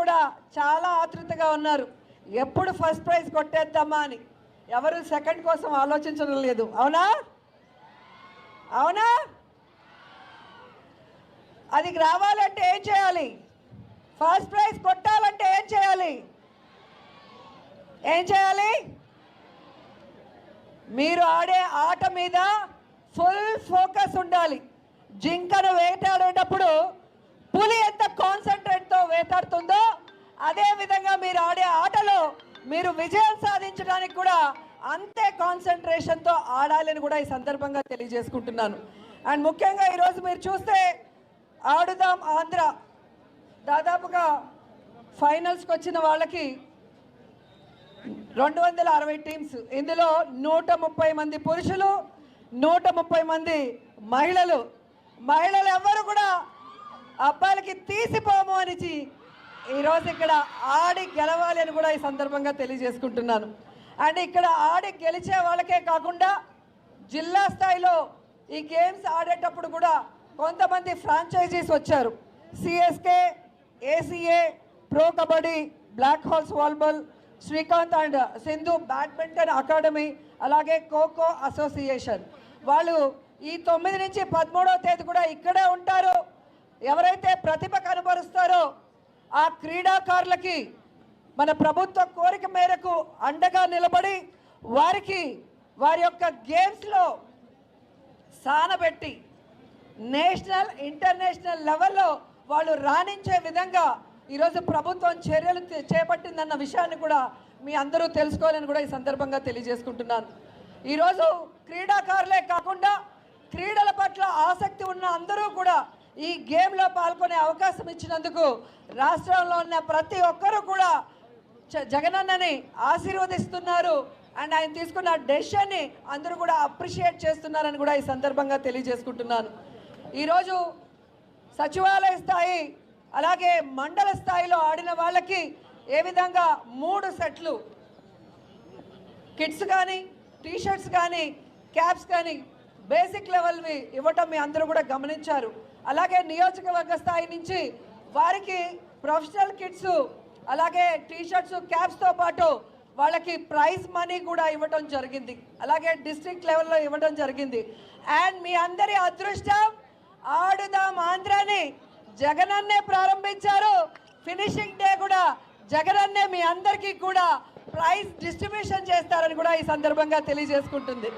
కూడా చాలా ఆతృతగా ఉన్నారు. ఎప్పుడు ఫస్ట్ ప్రైజ్ కొట్టేద్దామా అని. ఎవరు సెకండ్ కోసం ఆలోచించడం లేదు. అవునా? అవునా? అది రావాలంటే ఏం చేయాలి? ఫస్ట్ ప్రైజ్ కొట్టాలంటే ఏం చేయాలి? ఏం చేయాలి? మీరు ఆడే ఆట మీద ఫుల్ ఫోకస్ ఉండాలి. జింకను వేటాడేటప్పుడు మీరు విజయం సాధించడానికి కూడా అంతే కాన్సన్ట్రేషన్తో ఆడాలని కూడా ఈ సందర్భంగా తెలియజేసుకుంటున్నాను. అండ్ ముఖ్యంగా ఈరోజు మీరు చూస్తే ఆడుదాం ఆంధ్ర. దాదాపుగా ఫైనల్స్కి వచ్చిన వాళ్ళకి రెండు వందల అరవై టీమ్స్ ఇందులో నూట ముప్పై మంది పురుషులు నూట ముప్పై మంది మహిళలు. మహిళలు ఎవ్వరు కూడా అబ్బాయిలకి తీసిపోము అనిచి ఈరోజు ఇక్కడ ఆడి గెలవాలి అని కూడా ఈ సందర్భంగా తెలియజేసుకుంటున్నాను. అండ్ ఇక్కడ ఆడి గెలిచే వాళ్ళకే కాకుండా జిల్లా స్థాయిలో ఈ గేమ్స్ ఆడేటప్పుడు కూడా కొంతమంది ఫ్రాంచైజీస్ వచ్చారు. CSK ACA pro kabaddi Black Hawks volleyball Srikanth and Sindhu badminton academy అలాగే ఖోఖో అసోసియేషన్ వాళ్ళు ఈ తొమ్మిది నుంచి పదమూడవ తేదీ కూడా ఇక్కడే ఉంటారు. ఎవరైతే ప్రతిభ కనబరుస్తారో ఆ క్రీడాకారులకి మన ప్రభుత్వ కోరిక మేరకు అండగా నిలబడి వారికి వారి యొక్క గేమ్స్లో సానబెట్టి నేషనల్ ఇంటర్నేషనల్ లెవెల్లో వాళ్ళు రాణించే విధంగా ఈరోజు ప్రభుత్వం చర్యలు చేపట్టిందన్న విషయాన్ని కూడా మీ అందరూ తెలుసుకోవాలని కూడా ఈ సందర్భంగా తెలియజేసుకుంటున్నాను. ఈరోజు క్రీడాకారులే కాకుండా క్రీడల పట్ల ఆసక్తి ఉన్న అందరూ కూడా ఈ గేమ్లో పాల్గొనే అవకాశం ఇచ్చినందుకు రాష్ట్రంలో ఉన్న ప్రతి ఒక్కరూ కూడా జగనన్నని ఆశీర్వదిస్తున్నారు. అండ్ ఆయన తీసుకున్న డెసిషన్ని అందరూ కూడా అప్రిషియేట్ చేస్తున్నారని కూడా ఈ సందర్భంగా తెలియజేసుకుంటున్నాను. ఈరోజు సచివాలయ స్థాయి అలాగే మండల స్థాయిలో ఆడిన వాళ్ళకి ఏ విధంగా మూడు సెట్లు? కిట్స్ కానీ టీషర్ట్స్ కానీ క్యాప్స్ కానీ బేసిక్ లెవెల్వి ఇవ్వటం మీ అందరూ కూడా గమనించారు. అలాగే నియోజకవర్గ స్థాయి నుంచి వారికి ప్రొఫెషనల్ కిట్స్ అలాగే టీషర్ట్స్ క్యాప్స్తో పాటు వాళ్ళకి ప్రైజ్ మనీ కూడా ఇవ్వటం జరిగింది. అలాగే డిస్ట్రిక్ట్ లెవెల్లో ఇవ్వడం జరిగింది. అండ్ మీ అందరి అదృష్టం ఆడుదాం ఆంధ్రాని జగనన్నే ప్రారంభించారు. ఫినిషింగ్ డే కూడా జగనన్నే మీ అందరికీ కూడా ప్రైజ్ డిస్ట్రిబ్యూషన్ చేస్తారని కూడా ఈ సందర్భంగా తెలియజేసుకుంటుంది.